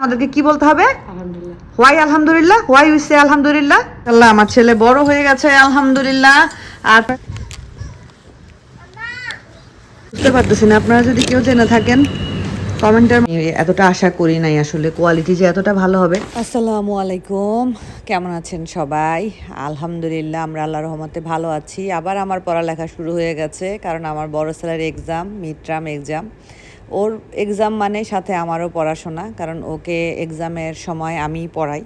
আমাদেরকে কি বলতে হবে? আলহামদুলিল্লাহ। হোয়াই আলহামদুলিল্লাহ হোয়াই উই সে আলহামদুলিল্লাহ? আল্লাহ আমার ছেলে বড় হয়ে গেছে আলহামদুলিল্লাহ। আর বুঝতে পারতেছি না আপনারা যদি কেউ জেনে থাকেন কমেন্টের এতটা আশা করি নাই আসলে কোয়ালিটি যে এতটা ভালো হবে। আসসালামু আলাইকুম কেমন আছেন সবাই? আলহামদুলিল্লাহ আমরা আল্লাহ রহমতে ভালো আছি। আবার আমার পড়ালেখা শুরু হয়ে গেছে কারণ আমার বড় ছেলের এক্সাম মিড টার্ম এক্সাম ওর এক্সাম মানে সাথে আমারও পড়াশোনা কারণ ওকে এক্সামের সময় আমি পড়াই।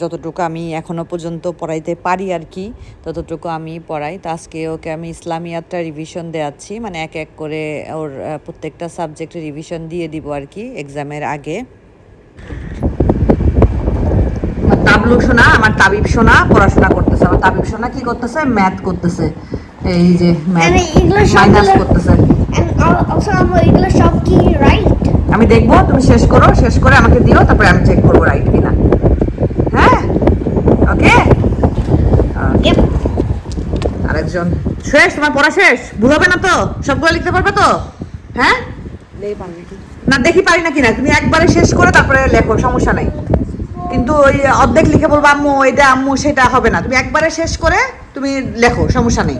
যতটুকু আমি এখনও পর্যন্ত পড়াইতে পারি আর কি ততটুকু আমি পড়াই। তো আজকে ওকে আমি ইসলামিয়াতটা রিভিশন দেওয়াচ্ছি মানে এক এক করে ওর প্রত্যেকটা সাবজেক্টে রিভিশন দিয়ে দিব আর কি এক্সামের আগে। আমার তাবলু শোনা আমার তাবিব শোনা পড়াশোনা করতেছে। আমার তাবিব শোনা কি করতেছে? ম্যাথ করতেছে। এই যে ম্যাথ মাইনাস করতেছে। আমু সব কি রাইট আমি দেখব তুমি শেষ করো শেষ করে আমাকে দিও তারপরে আমি চেক করব রাইট কিনা। হ্যাঁ? ওকে. আরেকজন। শেষ তোমার পড়া শেষ? ভুল হবে না তো? সবগুলো লিখতে পারবে তো? হ্যাঁ? নেই পারবে কি? না দেখি পারি না? কিনা তুমি একবারে শেষ করে তারপরে লেখো সমস্যা নাই। কিন্তু ওই অর্ধেক লিখে বলব আম্মু এটা আম্মু সেটা হবে না। তুমি একবারে শেষ করে তুমি লেখো সমস্যা নেই।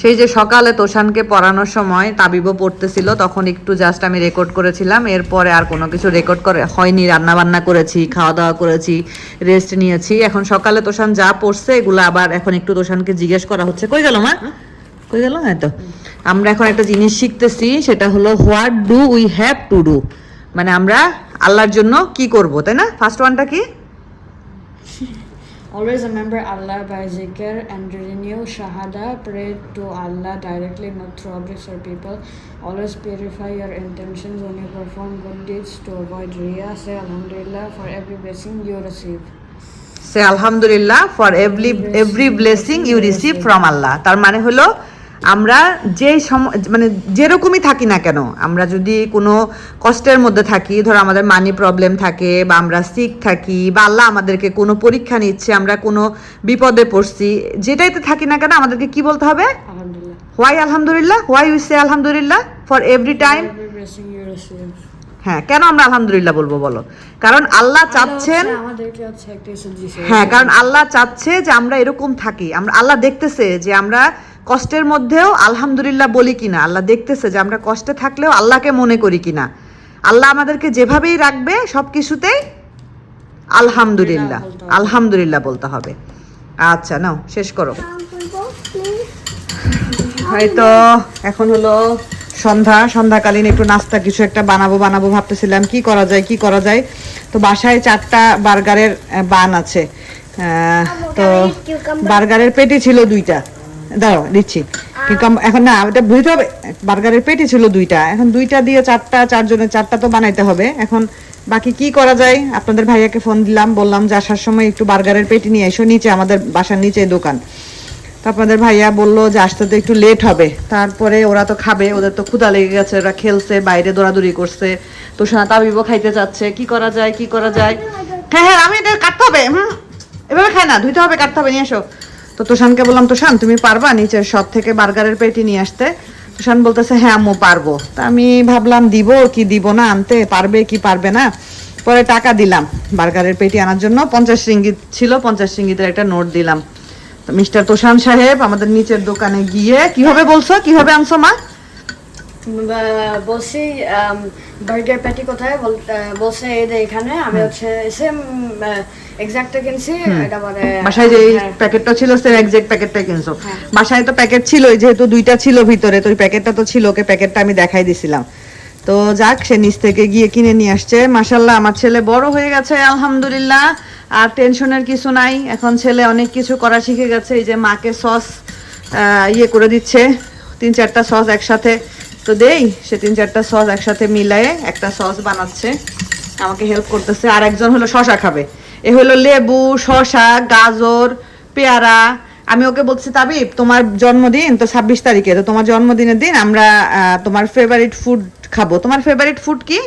সেই যে সকালে তোষানকে পড়ানোর সময় তাবিবও পড়তেছিল, তখন একটু জাস্ট আমি রেকর্ড করেছিলাম, এরপরে আর কোনো কিছু রেকর্ড করে হয়নি রান্না বান্না করেছি খাওয়া দাওয়া করেছি রেস্ট নিয়েছি। এখন সকালে তোষান যা পড়ছে, এগুলো আবার এখন একটু তোষানকে জিজ্ঞেস করা হচ্ছে। কই গেল, মা? কই গেল? হ্যাঁ তো। আমরা এখন একটা জিনিস শিখতেছি, সেটা হলো what do we have to do মানে আমরা আল্লাহর জন্য কি করব, তাই না? ফার্স্ট ওয়ানটা কি? Always remember Allah by zikr and renew shahada. Pray to Allah directly, not through objects or people. Always purify your intentions when you perform good deeds to avoid riya. Say Alhamdulillah for every blessing you receive. সে আলহামদুলিল্লাহ for every every blessing you receive from Allah তার মানে হলো আমরা যে সম মানে যেরকমই থাকি না কেন আমরা যদি কোনো কষ্টের মধ্যে থাকি ধরো আমাদের মানি প্রবলেম থাকে বা আমরা সিক থাকি বা আল্লাহ আমাদেরকে কোনো পরীক্ষা নিচ্ছে আমরা কোনো বিপদে পড়ছি যেটাইতে থাকি না কেন আমাদেরকে কি বলতে হবে. হোয়াই আলহামদুলিল্লাহ হোয়াই উই সে আলহামদুলিল্লাহ ফর এভরি টাইম. হ্যাঁ কেন আমরা আলহামদুলিল্লাহ বলব বলো কারণ আল্লাহ চাচ্ছেন। হ্যাঁ কারণ আল্লাহ চাচ্ছে যে আমরা এরকম থাকি আমরা আল্লাহ দেখতেছে যে আমরা কষ্টের মধ্যেও আলহামদুলিল্লাহ বলি কিনা আল্লাহ দেখতেছে যে আমরা কষ্টে থাকলেও আল্লাহকে মনে করি কিনা। আল্লাহ আমাদেরকে যেভাবেই রাখবে সব কিছুতেই আলহামদুলিল্লাহ আলহামদুলিল্লাহ বলতে হবে। আচ্ছা নাও শেষ করো। হয়তো এখন হলো সন্ধ্যা সন্ধ্যাকালীন একটু নাস্তা কিছু একটা বানাবো বানাবো ভাবতেছিলাম কি করা যায় কি করা যায়? তো বাসায় চারটা বার্গারের বান আছে। তো বার্গারের পেটি ছিল দুইটা। দাঁড়াও দিচ্ছি। কিউকাম- এখন না, ওটা বুঝতে হবে, বার্গারের পেটি ছিল দুইটা, এখন দুইটা দিয়ে চারটা, চারজনের চারটা তো বানাইতে হবে। এখন বাকি কি করা যায়? আপনাদের ভাইয়াকে ফোন দিলাম, বললাম যে আসার সময় একটু বার্গারের পেটি নিয়ে এসো, নিচে আমাদের বাসার নিচে দোকান। তো আপনাদের ভাইয়া বলল যে আসতে তো একটু লেট হবে। তারপরে ওরা তো খাবে, ওদের তো ক্ষুধা লেগে গেছে, ওরা খেলছে, বাইরে দৌড়াদৌড়ি করছে। তো সোনা তাবিবও খাইতে চাচ্ছে কি করা যায়, কি করা যায়? হ্যাঁ হ্যাঁ আমি এটা কাটতে হবে, হুম? এভাবে খায় না, ধুইতে হবে, কাটতে হবে, নিয়ে এসো। তো তোষানকে বললাম তোষান তুমি পারবা নিচের সব থেকে বার্গারের পেটি নিয়ে আসতে? তোষান বলতেছে হ্যাঁ আম্মু পারব। তা আমি ভাবলাম দিব কি দিব না আনতে পারবে কি পারবে না? পরে টাকা দিলাম বার্গারের পেটি আনার জন্য। পঞ্চাশ রিঙ্গিত ছিল পঞ্চাশ রিঙ্গিতের একটা নোট দিলাম। তো মিস্টার তোষান সাহেব আমাদের নিচের দোকানে গিয়ে কীভাবে বলছো? কীভাবে আনছো মা? বলছি বার্গার প্যাটি কোথায়? বল- বলছে এই যে এখানে। আমি হচ্ছে সেম এক্সাক্টটা কিনছি এটা মানে বাসায় যে হ্যাঁ। প্যাকেটটা ছিল কিনছো। হ্যাঁ। বাসায় তো প্যাকেট ছিলই যেহেতু দুইটা ছিল ভিতরে তো ওই প্যাকেটটা তো ছিল ওকে প্যাকেটটা আমি দেখাই দিছিলাম। তো যাক সে নিচ থেকে গিয়ে কিনে নিয়ে আসছে। মাসাল্লাহ আমার ছেলে বড় হয়ে গেছে আলহামদুলিল্লাহ। আর টেনশনের কিছু নাই। এখন ছেলে অনেক কিছু করা শিখে গেছে এই যে মাকে সস ইয়ে করে দিচ্ছে। তিন চারটা সস একসাথে তো দেই। সে তিন চারটা সস একসাথে মিলায়ে একটা সস বানাচ্ছে। আমাকে হেল্প করতেছে। আর একজন হলো শশা খাবে। এ হলো লেবু শশা গাজর পেয়ারা। আমি ওকে বলছি তাবিব তোমার জন্মদিন তো ছাব্বিশ তারিখে তো তোমার জন্মদিনের দিন আমরা তোমার ফেভারিট ফুড খাব। তোমার ফেভারিট ফুড কি?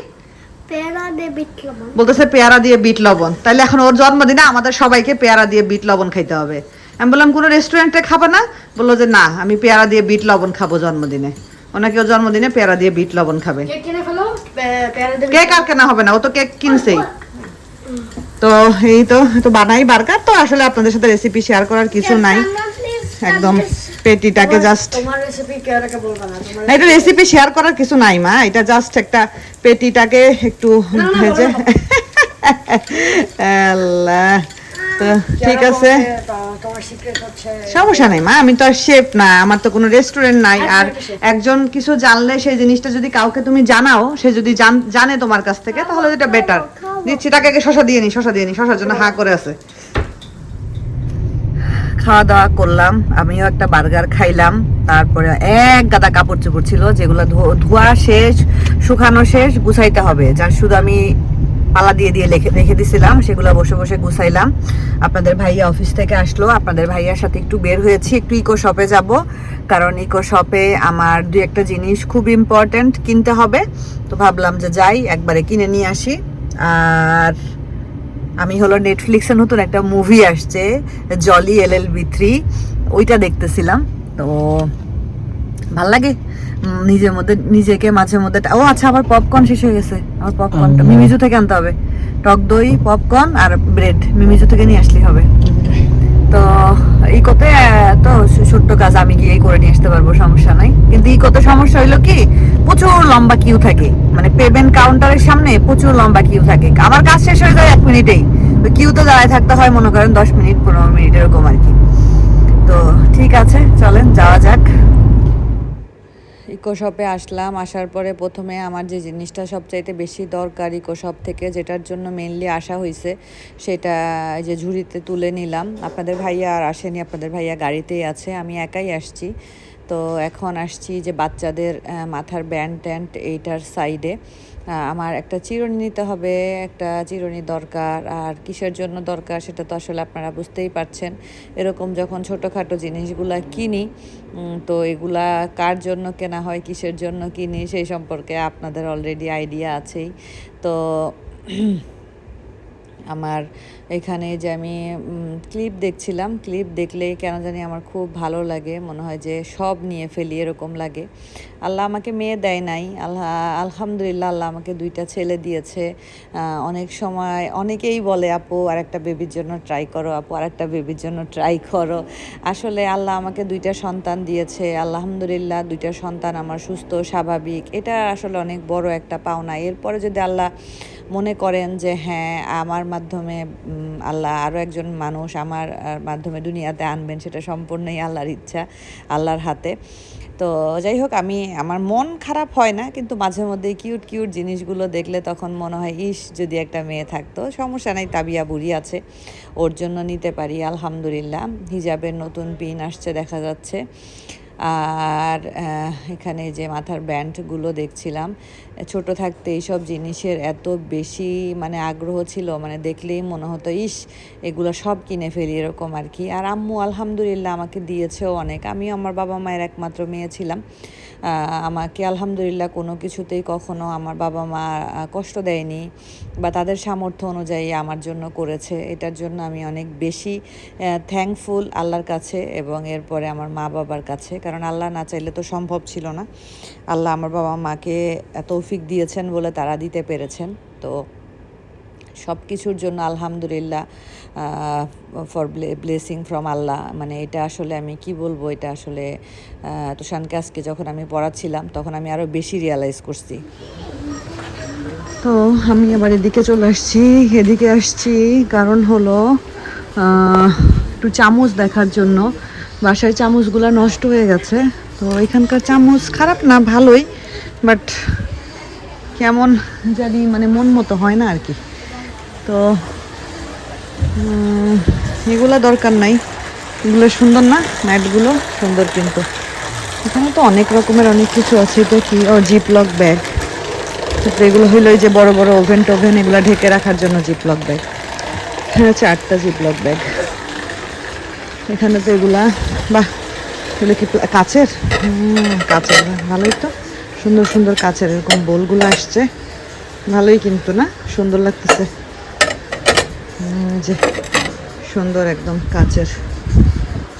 পেয়ারা দে বিট লবণ। বলতেছে পেয়ারা দিয়ে বিট লবণ। তাহলে এখন ওর জন্মদিনে আমাদের সবাইকে পেয়ারা দিয়ে বিট লবণ খাইতে হবে। আমি বললাম কোনো রেস্টুরেন্টে খাবে না? বলল যে না আমি পেয়ারা দিয়ে বিট লবণ খাব জন্মদিনে। ওনাকে ও জন্মদিনে পেয়ারা দিয়ে বিট লবণ খাবে। কেক কিনে ফেলো? পে- পেয়ারা দেবে কেক আর কেনা হবে না ও তো কেক কিনছেই। তো এই তো তো বানাই বার্গার। তো আসলে আপনাদের সাথে রেসিপি শেয়ার করার কিছু নাই। একদম পেটিটাকে জাস্ট তোমার রেসিপি কেউকে বলবা না এটা রেসিপি শেয়ার করার কিছু নাই মা। এটা জাস্ট একটা পেটিটাকে একটু ভেজে আল্লাহ। তো ঠিক আছে। সমস্যা নেই মা। আমি তো আর শেফ না আমার তো কোনো রেস্টুরেন্ট নাই। আচ্ছা, আর একজন কিছু জানলে সেই জিনিসটা যদি কাউকে তুমি জানাও সে যদি জান- জানে তোমার কাছ থেকে তাহলে এটা বেটার দিচ্ছি তাকে আগে শশা দিয়ে নি, শশা দিয়ে নি, শশার জন্য হা করে আছে। খাওয়া দাওয়া করলাম, আমিও একটা বার্গার খাইলাম, তারপরে এক গাদা কাপড় চোপড় ছিল, যেগুলো ধোয়া শেষ, শুকানো শেষ, গুছাইতে হবে। যার শুধু আমি পালা দিয়ে দিয়ে লেখে, রেখে দিছিলাম, সেগুলো বসে বসে গুছাইলাম। আপনাদের ভাইয়া অফিস থেকে আসলো, আপনাদের ভাইয়ার সাথে একটু বের হয়েছি, একটু ইকো শপে যাব। কারণ ইকো শপে আমার দু একটা জিনিস খুব ইম্পর্ট্যান্ট কিনতে হবে। তো ভাবলাম যে যাই, একবারে কিনে নিয়ে আসি। আর আমি হলো নেটফ্লিক্সে নতুন একটা মুভি আসছে Jolly L L B three ওইটা দেখতেছিলাম। তো ভালো লাগে নিজের মধ্যে নিজেকে মাঝে মধ্যে ও আচ্ছা আবার পপকর্ন শেষ হয়ে গেছে। আমার পপকর্নটা মিমিজু থেকে আনতে হবে। টক দই পপকর্ন আর ব্রেড মিমিজু থেকে নিয়ে আসলেই হবে। তো এই কত তো ছোট্ট কাজ আমি গিয়েই করে নিয়ে আসতে পারব, সমস্যা নাই। কিন্তু এই কত সমস্যা হইল কি, প্রচুর লম্বা কিউ থাকে। মানে পেমেন্ট কাউন্টারের সামনে প্রচুর লম্বা কিউ থাকে। আমার কাজ শেষ হয়ে যায় এক মিনিটেই। কিউ তো দাঁড়ায় থাকতে হয়, মনে করেন দশ মিনিট, পনেরো মিনিট, এরকম আর কি। তো ঠিক আছে, চলেন, যাওয়া যাক। ইকো শপে আসলাম, আসার পরে প্রথমে আমার যে জিনিসটা সবচাইতে বেশি দরকার ইকো শপ থেকে, যেটার জন্য মেনলি আসা হয়েছে সেটা যে ঝুড়িতে তুলে নিলাম। আপনাদের ভাইয়া আর আসেনি, আপনাদের ভাইয়া গাড়িতেই আছে, আমি একাই আসছি। তো এখন আসছি যে বাচ্চাদের মাথার ব্যান্ড ট্যান্ড এইটার সাইডে আমার একটা চিরুনি নিতে হবে, একটা চিরুনি দরকার। আর কিসের জন্য দরকার সেটা তো আসলে আপনারা বুঝতেই পারছেন। এরকম যখন ছোটোখাটো জিনিসগুলা কিনি তো এগুলা কার জন্য কেনা হয়, কিসের জন্য কিনি, সেই সম্পর্কে আপনাদের অলরেডি আইডিয়া আছেই। তো আমার এখানে যে আমি ক্লিপ দেখছিলাম ক্লিপ দেখলে কেন জানি আমার খুব ভালো লাগে, মনে হয় যে সব নিয়ে ফেলি এরকম লাগে। আল্লাহ আমাকে মেয়ে দেয় নাই, আল্লাহ, আলহামদুলিল্লাহ আল্লাহ আমাকে দুইটা ছেলে দিয়েছে। অনেক সময় অনেকেই বলে, আপু আর একটা বেবির জন্য ট্রাই করো, আপু আর একটা বেবির জন্য ট্রাই করো। আসলে আল্লাহ আমাকে দুইটা সন্তান দিয়েছে, আলহামদুলিল্লাহ দুইটা সন্তান আমার সুস্থ, স্বাভাবিক। এটা আসলে অনেক বড় একটা পাওনা। এরপরে যদি আল্লাহ মনে করেন যে হ্যাঁ আমার মাধ্যমে আল্লাহ আরও একজন মানুষ আমার মাধ্যমে দুনিয়াতে আনবেন, সেটা সম্পূর্ণই আল্লাহর ইচ্ছা, আল্লাহর হাতে। তো যাই হোক, আমি, আমার মন খারাপ হয় না, কিন্তু মাঝে মধ্যে কিউট কিউট জিনিসগুলো দেখলে তখন মনে হয়, ইস, যদি একটা মেয়ে থাকতো, সমস্যা নাই, তাবিয়া বুড়ি আছে, ওর জন্য নিতে পারি, আলহামদুলিল্লাহ। হিজাবের নতুন পিন আসছে, দেখা যাচ্ছে। আর এখানে যে মাথার ব্যান্ডগুলো দেখছিলাম, ছোট থাকতে এইসব জিনিসের এত বেশি মানে আগ্রহ ছিল মানে দেখলেই মনে হতো, ইস, এগুলো সব কিনে ফেলি, এরকম আর কি। আর আম্মু আলহামদুলিল্লাহ আমাকে দিয়েছেও অনেক। আমি আমার বাবা মায়ের একমাত্র মেয়ে ছিলাম। আমাকে আলহামদুলিল্লাহ কোনো কিছুতেই কখনো আমার বাবা মা কষ্ট দেয়নি বা তাদের সামর্থ্য অনুযায়ী আমার জন্য করেছে। এটার জন্য আমি অনেক বেশি থ্যাঙ্কফুল আল্লাহর কাছে এবং এরপরে আমার মা বাবার কাছে। কারণ আল্লাহ না চাইলে তো সম্ভব ছিল না। আল্লাহ আমার বাবা মাকে তৌফিক দিয়েছেন বলে তারা দিতে পেরেছেন। তো সব কিছুর জন্য আলহামদুলিল্লাহ ফর ব্লেসিং ফ্রম আল্লাহ। মানে এটা আসলে আমি কি বলব, এটা আসলে তুষানকে আজকে যখন আমি পড়াচ্ছিলাম, তখন আমি আরও বেশি রিয়ালাইজ করছি। তো আমি আবার এদিকে চলে আসছি, এদিকে আসছি, কারণ হলো একটু চামচ দেখার জন্য। বাসায় চামচগুলো নষ্ট হয়ে গেছে, তো এখানকার চামচ খারাপ না, ভালোই বাট কেমন জানি মানে মন মতো হয় না আর কি। তো এগুলো দরকার নাই। এগুলো সুন্দর না, ম্যাটগুলো সুন্দর কিন্তু। এখানে তো অনেক রকমের অনেক কিছু আছে, এটা কি? ও, জিপলক ব্যাগ। তারপরে এগুলো হইল যে বড় বড় ওভেন টোভেন, এগুলো ঢেকে রাখার জন্য জিপলক ব্যাগ। হচ্ছে আটটা জিপলক ব্যাগ। এখানে তো এগুলা, বাহ, এগুলো কি কাচের? কাচের ভালোই তো। সুন্দর সুন্দর কাচের, এরকম বোলগুলো আসছে। ভালোই কিন্তু না, সুন্দর লাগতেছে। যে সুন্দর একদম কাচের।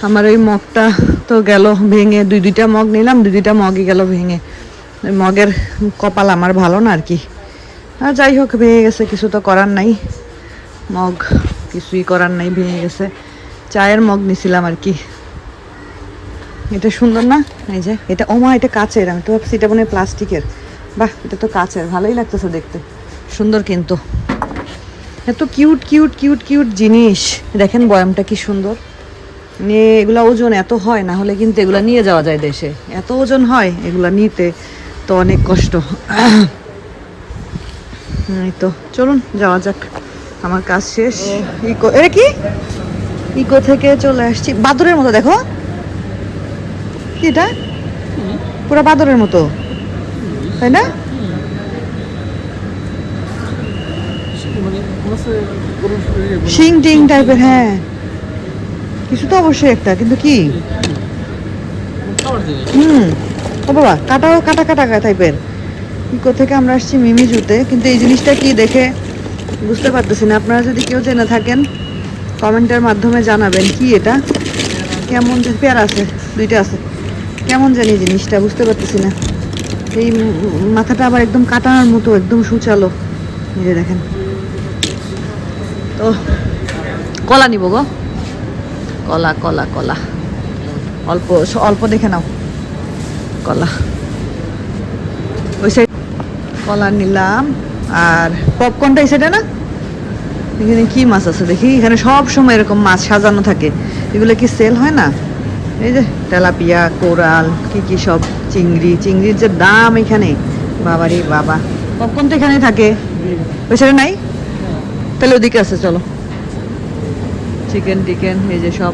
আমার ওই মগটা তো গেল ভেঙে, দুই দুইটা মগ নিলাম, দুই দুইটা মগই গেল ভেঙে। মগের কপাল আমার ভালো না আর কি। আর যাই হোক, ভেঙে গেছে, কিছু তো করার নাই। মগ কিছুই করার নাই, ভেঙে গেছে। চায়ের মগ নিছিলাম আর কি। এটা সুন্দর না? এই যে, এটা ওমা, এটা কাচের। আমি তো ভাবছি এটা মনে প্লাস্টিকের। বাহ, এটা তো কাচের, ভালোই লাগতেছে দেখতে। সুন্দর কিন্তু। এত কিউট কিউট কিউট কিউট জিনিস। দেখেন বয়ামটা কি সুন্দর। নিয়ে এগুলা ওজন এত হয়, না হলে কিন্তু এগুলা নিয়ে যাওয়া যায় দেশে। এত ওজন হয় এগুলা নিতে, তো অনেক কষ্ট। এই তো, চলুন, যাওয়া যাক। আমার কাজ শেষ। ইকো এটা কি? ইকো থেকে চলে আসছি। বাদরের মতো, দেখো। কি এটা? পুরো বাদরের মতো। তাই না? শিং টিং টাইপের হ্যাঁ। কিছু তো অবশ্যই একটা, কিন্তু কি? হুম, ও বাবা, কাটাও কাটা কাটা টাইপের। থেকে আমরা আসছি মিমি জুতে কিন্তু এই জিনিসটা কি দেখে বুঝতে পারতেছি না। আপনারা যদি কেউ জেনে থাকেন, কমেন্টের মাধ্যমে জানাবেন কি এটা। কেমন যে পেয়ার আছে, দুইটা আছে। কেমন জানি জিনিসটা, বুঝতে পারতেছি না। এই মাথাটা আবার একদম কাটানোর মতো, একদম সুচালো। এই দেখেন। তো, কলা নিব গো। কলা কলা কলা। অল্প অল্প দেখে নাও। কলা। ওই সাইড কলা নিলাম। আর পপকর্নটা এই সাইডে না? এখানে কি মাছ আছে দেখি। এখানে সব সময় এরকম মাছ সাজানো থাকে। এগুলো কি সেল হয় না? এই যে তেলাপিয়া, কোরাল, কি কি সব? চিংড়ি। চিংড়ির যে দাম এখানে। বাবারে বাবা। পপকর্ন তো এখানেই থাকে। ওই সাইডে নাই? তাহলে ওদিকে আছে চলো। চিকেন টিকেন, এই যে সব।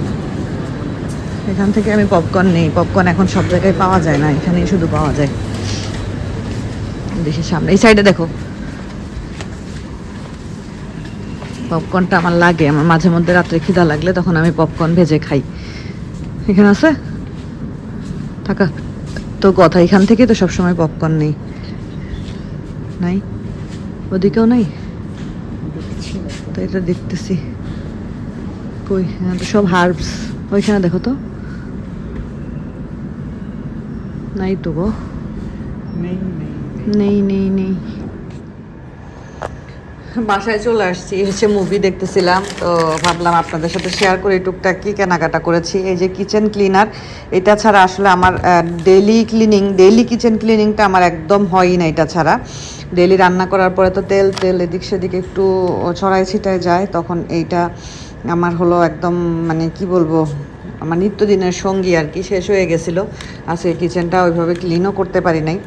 এখান থেকে আমি পপকর্ন নেই। পপকর্ন এখন সব জায়গায় পাওয়া যায় না, এখানেই শুধু পাওয়া যায়। দেশের সামনে। এই সাইডে দেখো। পপকর্নটা আমার লাগে, আমার মাঝে মধ্যে রাত্রে খিদা লাগলে তখন আমি পপকর্ন ভেজে খাই। এখানে আছে? থাকা। তো কথা, এখান থেকে তো সবসময় পপকর্ন নেই। নাই? ওদিকেও নাই? তো এটা দেখতেছি। কই? হ্যাঁ তো সব হার্বস। ওইখানে দেখো তো। নাই তো গো। নেই নেই নেই। বাসায় চলে আসছি এসে মুভি দেখতেছিলাম। তো ভাবলাম আপনাদের সাথে শেয়ার করে টুকটাক কি কেনাকাটা করেছি। এই যে কিচেন ক্লিনার এটা ছাড়া আসলে আমার ডেলি ক্লিনিং ডেলি কিচেন ক্লিনিংটা আমার একদম হয়ই না এটা ছাড়া। ডেলি রান্না করার পরে তো তেল তেল এদিক সেদিক একটু ছড়াই ছিটায় যায়, তখন এইটা আমার হলো একদম মানে কি বলব আমার নিত্যদিনের সঙ্গী আর কি, শেষ হয়ে গেছিল। আজকে কিচেনটা ওইভাবে ক্লিনও করতে পারি নাই।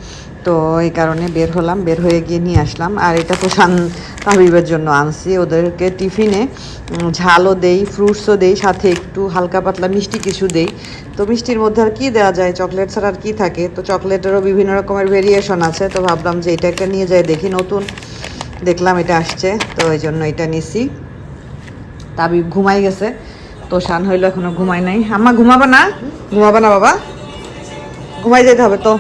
তো এই কারণে বের হলাম, বের হয়ে গিয়ে নিয়ে আসলাম। আর এটা তো শান তাবিবের জন্য আনছি। ওদেরকে টিফিনে ঝালও দেই ফ্রুটসও দেই, সাথে একটু হালকা পাতলা মিষ্টি কিছু দেই। তো মিষ্টির মধ্যে আর কী দেওয়া যায়? চকলেট ছাড়া আর কী থাকে? তো চকলেটেরও বিভিন্ন রকমের ভেরিয়েশন আছে। তো ভাবলাম যে এটা একটা নিয়ে যাই, দেখি নতুন। দেখলাম এটা আসছে। তো এই জন্য এটা নিছি। তাবিব ঘুমাই গেছে। তো শান হইল, এখনও ঘুমাই নাই। আম্মা, ঘুমাবা না? ঘুমাবা না, বাবা। ঘুমাই যেতে হবে তো।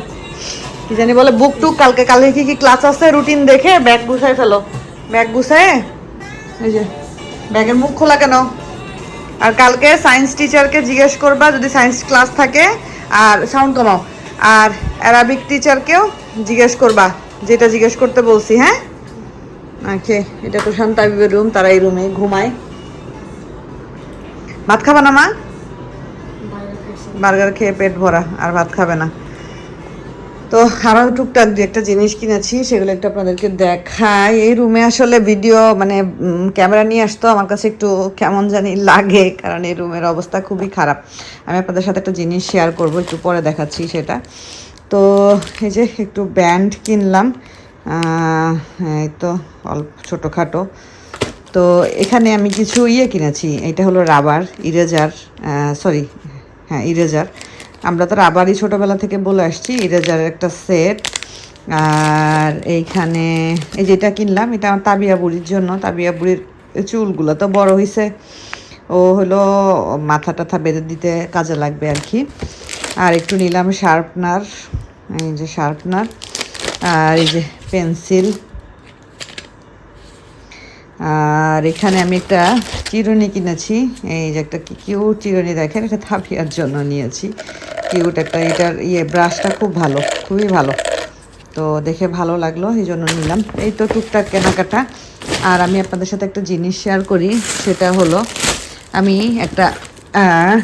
কি জানি বলে বুক টুক কালকে কালকে কি কি ক্লাস আছে? রুটিন দেখে ব্যাগ গুছাই ফেলো। ব্যাগ গুছায়? এই যে, ব্যাগের মুখ খোলা কেন? আর কালকে সায়েন্স টিচারকে জিজ্ঞেস করবা, যদি সায়েন্স ক্লাস থাকে, আর সাউন্ড কমাও। আর অ্যারাবিক টিচারকেও জিজ্ঞেস করবা, যেটা জিজ্ঞেস করতে বলছি হ্যাঁ? ওকে এটা তো শান্তাবিবের রুম তারা এই রুমে ঘুমায়। ভাত খাবা না মা? বার্গার খেয়ে পেট ভরা আর ভাত খাবে না। তো আরও টুকটাক দু একটা জিনিস কিনেছি সেগুলো একটু আপনাদেরকে দেখাই। এই রুমে আসলে ভিডিও মানে ক্যামেরা নিয়ে আসতো আমার কাছে একটু কেমন জানি লাগে কারণ এই রুমের অবস্থা খুবই খারাপ। আমি আপনাদের সাথে একটা জিনিস শেয়ার করব একটু পরে দেখাচ্ছি সেটা। তো এই যে একটু ব্যান্ড কিনলাম এই তো অল্প ছোটোখাটো। তো এখানে আমি কিছু ইয়ে কিনেছি। এটা হলো রাবার, ইরেজার সরি হ্যাঁ ইরেজার। আমরা তো রাবারই ছোটোবেলা থেকে বলে আসছি, ইরেজারের একটা সেট। আর এইখানে এই যেটা কিনলাম, এটা আমার তাবিয়া বুড়ির জন্য। তাবিয়া বুড়ির চুলগুলো তো বড় হয়েছে ও হলো মাথা টাথা বেঁধে দিতে কাজে লাগবে আর কি। আর একটু নিলাম শার্পনার, এই যে শার্পনার। আর এই যে পেন্সিল। আর এখানে আমি একটা চিরুনি কিনেছি। এই যে একটা কিউট চিরুনি দেখেন, এটা থাপিয়ার জন্য নিয়েছি। কিউট একটা, এটার ইয়ে ব্রাশটা খুব ভালো, খুবই ভালো। তো দেখে ভালো লাগল, এই জন্য নিলাম। এই তো টুকটাক কেনাকাটা। আর আমি আপনাদের সাথে একটা জিনিস শেয়ার করি, সেটা হলো, আমি একটা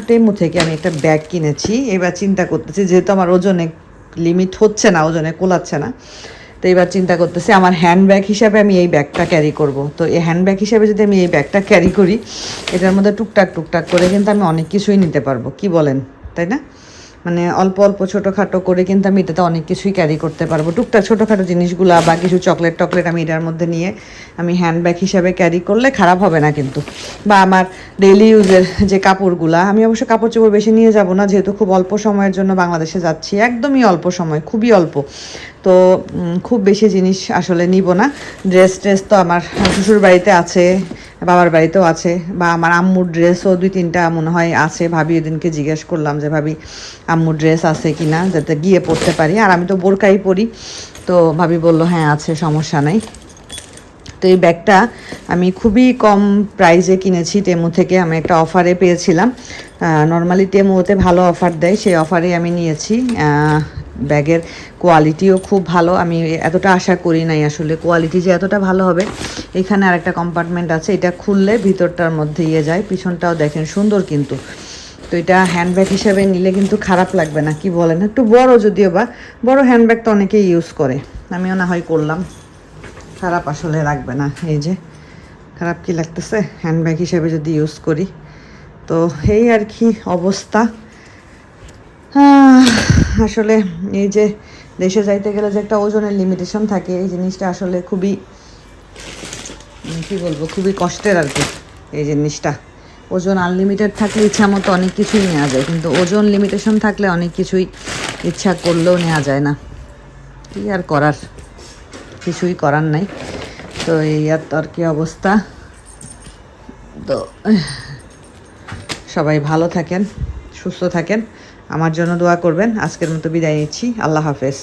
টেমু থেকে আমি একটা ব্যাগ কিনেছি। এবার চিন্তা করতেছি, যেহেতু আমার ওজনে লিমিট হচ্ছে না, ওজনে কোলাচ্ছে না। তো এবার চিন্তা করতেছে, আমার হ্যান্ড ব্যাগ হিসাবে আমি এই ব্যাগটা ক্যারি করব। তো এই হ্যান্ডব্যাগ হিসাবে যদি আমি এই ব্যাগটা ক্যারি করি, এটার মধ্যে টুকটাক টুকটাক করে কিন্তু আমি অনেক কিছুই নিতে পারব। কি বলেন? তাই না? মানে অল্প অল্প ছোটোখাটো করে কিন্তু আমি এটাতে অনেক কিছুই ক্যারি করতে পারব। টুকটাক ছোটোখাটো জিনিসগুলো বা কিছু চকলেট টকলেট আমি এটার মধ্যে নিয়ে আমি হ্যান্ড ব্যাগ হিসাবে ক্যারি করলে খারাপ হবে না কিন্তু। বা আমার ডেইলি ইউজের যে কাপড়গুলা, আমি অবশ্য কাপড় চোপড় বেশি নিয়ে যাব না, যেহেতু খুব অল্প সময়ের জন্য বাংলাদেশে যাচ্ছি, একদমই অল্প সময়, খুবই অল্প। তো খুব বেশি জিনিস আসলে নিব না। ড্রেস ট্রেস তো আমার শ্বশুর বাড়িতে আছে বাবার বাড়িতেও আছে বা আমার আম্মুর ড্রেসও দুই তিনটা মনে হয় আছে। ভাবি ওদিনকে জিজ্ঞেস করলাম যে, ভাবি, আম্মুর ড্রেস আছে কি না যাতে গিয়ে পড়তে পারি? আর আমি তো বোরকাই পরি। তো ভাবি বলল হ্যাঁ আছে, সমস্যা নাই। তো এই ব্যাগটা আমি খুবই কম প্রাইজে কিনেছি টেমু থেকে। আমি একটা অফারে পেয়েছিলাম। নর্মালি টেমুতে ভালো অফার দেয়, সেই অফারে আমি নিয়েছি। ব্যাগের কোয়ালিটিও খুব ভালো। আমি এতটা আশা করি নাই আসলে কোয়ালিটি যে এতটা ভালো হবে। এখানে আর একটা কম্পার্টমেন্ট আছে, এটা খুললে ভিতরটার মধ্যে ইয়ে যায়, পিছনটাও দেখেন সুন্দর কিন্তু। তো এটা হ্যান্ডব্যাগ হিসাবে নিলে কিন্তু খারাপ লাগবে না, কি বলেন? একটু বড় যদিও বা, বড় হ্যান্ডব্যাগ তো অনেকেই ইউজ করে। আমিও না হয় করলাম। খারাপ আসলে লাগবে না, এই যে। খারাপ কি লাগতেছে? হ্যান্ডব্যাগ হিসেবে যদি ইউজ করি। তো এই আর কি অবস্থা। আসলে এই যে দেশে যাইতে গেলে যে একটা ওজনের লিমিটেশন থাকে, এই জিনিসটা আসলে খুবই কি বলব, খুবই কষ্টের আর কি, এই জিনিসটা। ওজন আনলিমিটেড থাকলে ইচ্ছা মতো অনেক কিছুই নেওয়া যায়, কিন্তু ওজন লিমিটেশন থাকলে অনেক কিছুই ইচ্ছা করলেও নেওয়া যায় না। কি আর করার? কিছুই করার নাই। তো এই আর তো আর কি অবস্থা? তো সবাই ভালো থাকেন, সুস্থ থাকেন। আমার জন্য দোয়া করবেন। আজকের মতো বিদায় নিচ্ছি। আল্লাহ হাফেজ।